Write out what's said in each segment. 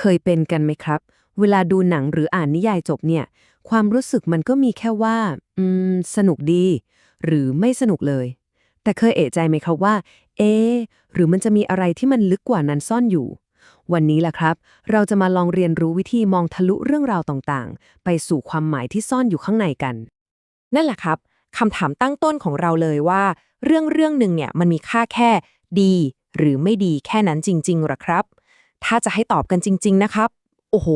เคยเป็นกันไหมครับ เวลาดูหนังหรืออ่านนิยายจบเนี่ย ความรู้สึกมันก็มีแค่ว่า อืม สนุกดี หรือไม่สนุกเลย แต่เคยเอะใจไหมครับว่า เอ หรือมันจะมีอะไรที่มันลึกกว่านั้นซ่อนอยู่ วันนี้แหละครับ เราจะมาลองเรียนรู้วิธีมองทะลุเรื่องราวต่างๆ ไปสู่ความหมายที่ซ่อนอยู่ข้างในกัน นั่นแหละครับคำถามตั้งต้นของเราเลยว่า เรื่องเรื่องหนึ่งเนี่ยมันมีค่าแค่ดี หรือไม่ดีแค่นั้นจริงๆหรอครับ ถ้าจะให้ตอบกันจริง ๆ นะครับ โอ้โห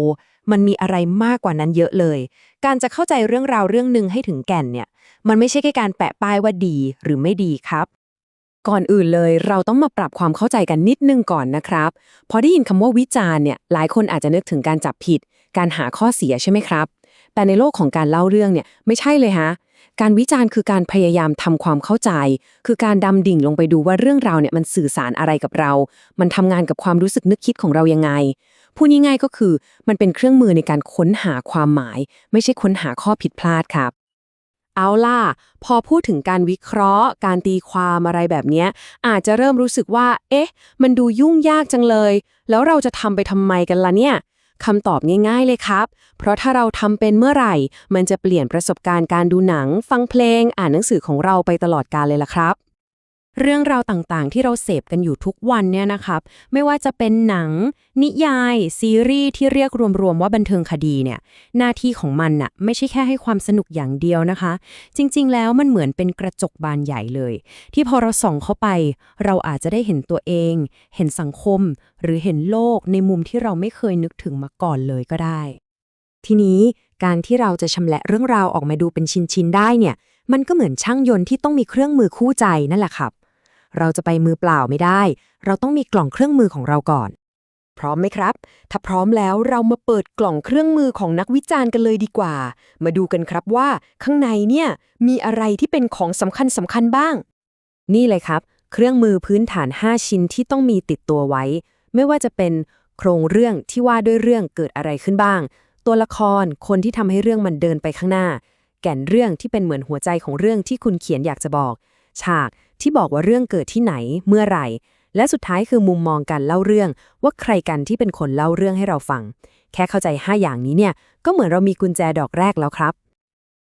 มันมีอะไรมากกว่านั้นเยอะเลย การจะเข้าใจเรื่องราวเรื่องหนึ่งให้ถึงแก่นเนี่ย มันไม่ใช่แค่การแปะป้ายว่าดีหรือไม่ดีครับก่อนอื่นเลยเราต้องมาปรับความเข้าใจกันนิดนึงก่อนนะครับ พอได้ยินคำว่าวิจารณ์เนี่ยหลายคนอาจจะนึกถึงการจับผิด การหาข้อเสียใช่ไหมครับ แต่ในโลกของการเล่าเรื่องเนี่ยไม่ใช่เลยฮะ การวิจารณ์คือการพยายามทำความเข้าใจ คือการดำดิ่งลงไปดูว่าเรื่องราวเนี่ยมันสื่อสารอะไรกับเรา มันทำงานกับความรู้สึกนึกคิดของเรายังไง พูดง่ายๆก็คือมันเป็นเครื่องมือในการค้นหาความหมาย ไม่ใช่ค้นหาข้อผิดพลาดครับเอาล่ะ พอพูดถึงการวิเคราะห์ การตีความอะไรแบบนี้ อาจจะเริ่มรู้สึกว่า เอ๊ะ มันดูยุ่งยากจังเลย แล้วเราจะทำไปทำไมกันล่ะเนี่ย คำตอบง่ายๆเลยครับ เพราะถ้าเราทำเป็นเมื่อไหร่ มันจะเปลี่ยนประสบการณ์การดูหนัง ฟังเพลง อ่านหนังสือของเราไปตลอดกาลเลยล่ะครับ เรื่องราวต่างๆ ที่เราเสพกันอยู่ทุกวันเนี่ยนะครับ ไม่ว่าจะเป็นหนัง นิยาย ซีรีส์ที่เรียกรวมๆว่าบันเทิงคดีเนี่ย หน้าที่ของมันน่ะไม่ใช่แค่ให้ความสนุกอย่างเดียวนะคะ จริงๆ แล้วมันเหมือนเป็นกระจกบานใหญ่เลย ที่พอเราส่องเข้าไป เราอาจจะได้เห็นตัวเอง เห็นสังคม หรือเห็นโลกในมุมที่เราไม่เคยนึกถึงมาก่อนเลยก็ได้ ทีนี้การที่เราจะชำแหละเรื่องราวออกมาดูเป็นชิ้นๆได้เนี่ย มันก็เหมือนช่างยนต์ที่ต้องมีเครื่องมือคู่ใจนั่นแหละครับ เราจะไปมือเปล่าไม่ได้ เราต้องมีกล่องเครื่องมือของเราก่อน พร้อมไหมครับ ถ้าพร้อมแล้วเรามาเปิดกล่องเครื่องมือของนักวิจารณ์กันเลยดีกว่า มาดูกันครับว่า ข้างในเนี่ยมีอะไรที่เป็นของสำคัญสำคัญบ้าง นี่เลยครับ เครื่องมือพื้นฐาน 5 ชิ้นที่ต้องมีติดตัวไว้ ไม่ว่าจะเป็นโครงเรื่องที่ว่าด้วยเรื่องเกิดอะไรขึ้นบ้าง ตัวละครคนที่ทำให้เรื่องมันเดินไปข้างหน้า แก่นเรื่องที่เป็นเหมือนหัวใจของเรื่องที่คุณเขียนอยากจะบอก ฉาก ที่บอกว่าเรื่องเกิดที่ไหนเมื่อไหร่ และสุดท้ายคือมุมมองการเล่าเรื่อง ว่าใครกันที่เป็นคนเล่าเรื่องให้เราฟัง แค่เข้าใจ 5 อย่างนี้เนี่ย ก็เหมือนเรามีกุญแจดอกแรกแล้วครับ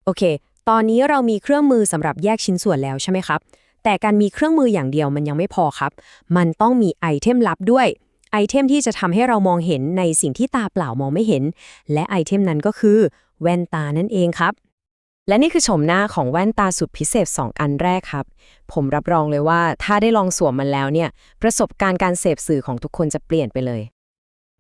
โอเค ตอนนี้เรามีเครื่องมือสำหรับแยกชิ้นส่วนแล้วใช่ไหมครับ แต่การมีเครื่องมืออย่างเดียวมันยังไม่พอครับ มันต้องมีไอเทมลับด้วยไอเทมที่จะทำให้เรามองเห็นในสิ่งที่ตาเปล่ามองไม่เห็น และไอเทมนั้นก็คือ แว่นตานั่นเองครับ และนี่คือโฉมหน้าของแว่นตาสุดพิเศษ 2 อันแรกครับ ผมรับรองเลยว่าถ้าได้ลองสวมมันแล้วเนี่ย ประสบการณ์การเสพสื่อของทุกคนจะเปลี่ยนไปเลย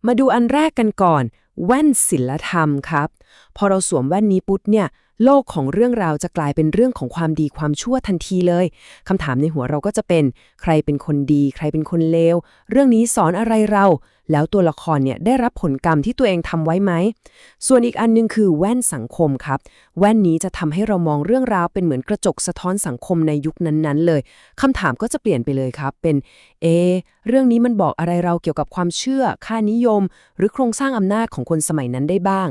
มาดูอันแรกกันก่อน แว่นศิลธรรมครับ พอเราสวมแว่นนี้ปุ๊บเนี่ย โลกของเรื่องราวจะกลายเป็นเรื่องของความดีความชั่วทันทีเลยคำถามในหัวเราก็จะเป็น ใครเป็นคนดี ใครเป็นคนเลว เรื่องนี้สอนอะไรเราแล้วตัวละครเนี่ยได้รับผลกรรมที่ตัวเองทำไว้ไหม ส่วนอีกอันหนึงคือแว่นสังคมครับ แว่นนี้จะทำให้เรามองเรื่องราวเป็นเหมือนกระจกสะท้อนสังคมในยุคนั้นๆ เลยคำถามก็จะเปลี่ยนไปเลยครับเป็นเอเรื่องนี้มันบอกอะไรเราเกี่ยวกับความเชื่อ ค่านิยม หรือโครงสร้างอำนาจของคนสมัยนั้นได้บ้าง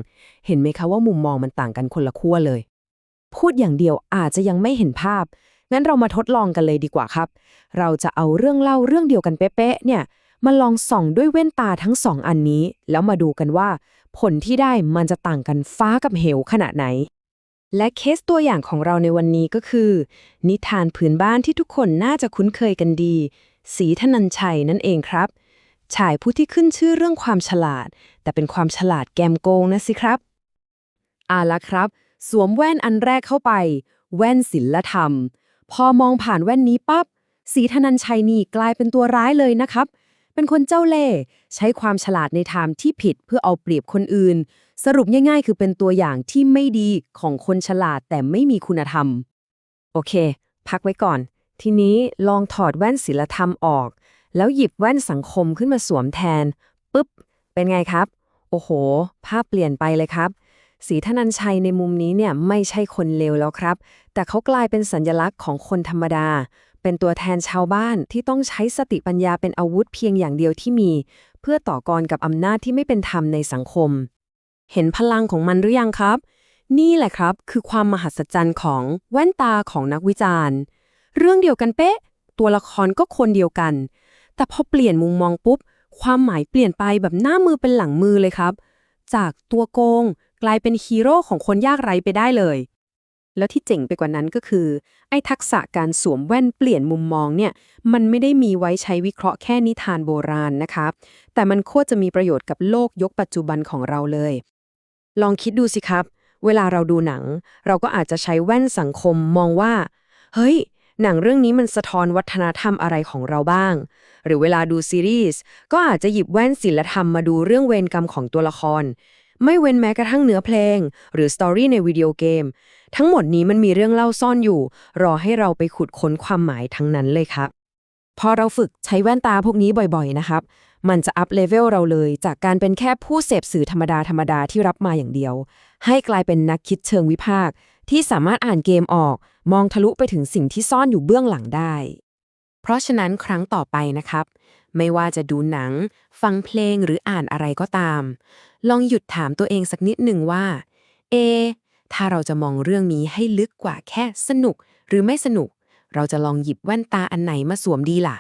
เห็นไหมคะว่ามุมมองมันต่างกันคนละขั้วเลย พูดอย่างเดียวอาจจะยังไม่เห็นภาพงั้นเรามาทดลองกันเลยดีกว่าครับ เราจะเอาเรื่องเล่าเรื่องเดียวกันเป๊ะๆเนี่ย มาลองส่องด้วยแว่นตาทั้งสองอันนี้ แล้วมาดูกันว่า ผลที่ได้มันจะต่างกันฟ้ากับเหวขนาดไหน และเคสตัวอย่างของเราในวันนี้ก็คือ นิทานพื้นบ้านที่ทุกคนน่าจะคุ้นเคยกันดี สีธนัญชัยนั่นเองครับ ชายผู้ที่ขึ้นชื่อเรื่องความฉลาด แต่เป็นความฉลาดแกมโกงนะสิครับอ่าละครับ สวมแว่นอันแรกเข้าไป แว่นศิลธรรม พอมองผ่านแว่นนี้ปั๊บสีธนัญชัยนี่กลายเป็นตัวร้ายเลยนะครับเเป็นคนเจ้าเล่ห์ใช้ความฉลาดในทางที่ผิดเพื่อเอาเปรียบคนอื่น สรุปง่ายๆ คือเป็นตัวอย่างที่ไม่ดีของคนฉลาดแต่ไม่มีคุณธรรม โอเค พักไว้ก่อน ทีนี้ลองถอดแว่นศิลธรรมออก แล้วหยิบแว่นสังคมขึ้นมาสวมแทนปึ๊บ เป็นไงครับ โอ้โห ภาพเปลี่ยนไปเลยครับสีธนัญชัยในมุมนี้เนี่ยไม่ใช่คนเลวแล้วครับ แต่เขากลายเป็นสัญลักษณ์ของคนธรรมดา เป็นตัวแทนชาวบ้านที่ต้องใช้สติปัญญาเป็นอาวุธเพียงอย่างเดียวที่มี เพื่อต่อกรกับอำนาจที่ไม่เป็นธรรมในสังคม เห็นพลังของมันหรือยังครับ นี่แหละครับคือความมหัศจรรย์ของแว่นตาของนักวิจารณ์ เรื่องเดียวกันเป๊ะ ตัวละครก็คนเดียวกัน แต่พอเปลี่ยนมุมมองปุ๊บ ความหมายเปลี่ยนไปแบบหน้ามือเป็นหลังมือเลยครับ จากตัวโกง กลายเป็นฮีโร่ของคนยากไร้ไปได้เลย แล้วที่เจ๋งไปกว่านั้นก็คือ ไอ้ทักษะการสวมแว่นเปลี่ยนมุมมองเนี่ยมันไม่ได้มีไว้ใช้วิเคราะห์แค่นิทานโบราณนะครับแต่มันโคตรจะมีประโยชน์กับโลกยกปัจจุบันของเราเลย ลองคิดดูสิครับ เวลาเราดูหนัง เราก็อาจจะใช้แว่นสังคมมองว่า เฮ้ย หนังเรื่องนี้มันสะท้อนวัฒนธรรมอะไรของเราบ้าง หรือเวลาดูซีรีส์ก็อาจจะหยิบแว่นศิลธรรมมาดูเรื่องเวรกรรมของตัวละคร ไม่เว้นแม้กระทั่งเนื้อเพลง หรือสตอรี่ในวิดีโอเกม ทั้งหมดนี้มันมีเรื่องเล่าซ่อนอยู่ รอให้เราไปขุดค้นความหมายทั้งนั้นเลยครับ พอเราฝึกใช้แว่นตาพวกนี้บ่อยๆนะครับ มันจะอัพเลเวลเราเลย จากการเป็นแค่ผู้เสพสื่อธรรมดาธรรมดาที่รับมาอย่างเดียว ให้กลายเป็นนักคิดเชิงวิพากษ์ที่สามารถอ่านเกมออก มองทะลุไปถึงสิ่งที่ซ่อนอยู่เบื้องหลังได้ เพราะฉะนั้นครั้งต่อไปนะครับ ไม่ว่าจะดูหนัง ฟังเพลงหรืออ่านอะไรก็ตาม ลองหยุดถามตัวเองสักนิดหนึ่งว่า เอ ถ้าเราจะมองเรื่องนี้ให้ลึกกว่าแค่สนุกหรือไม่สนุก เราจะลองหยิบแว่นตาอันไหนมาสวมดีล่ะ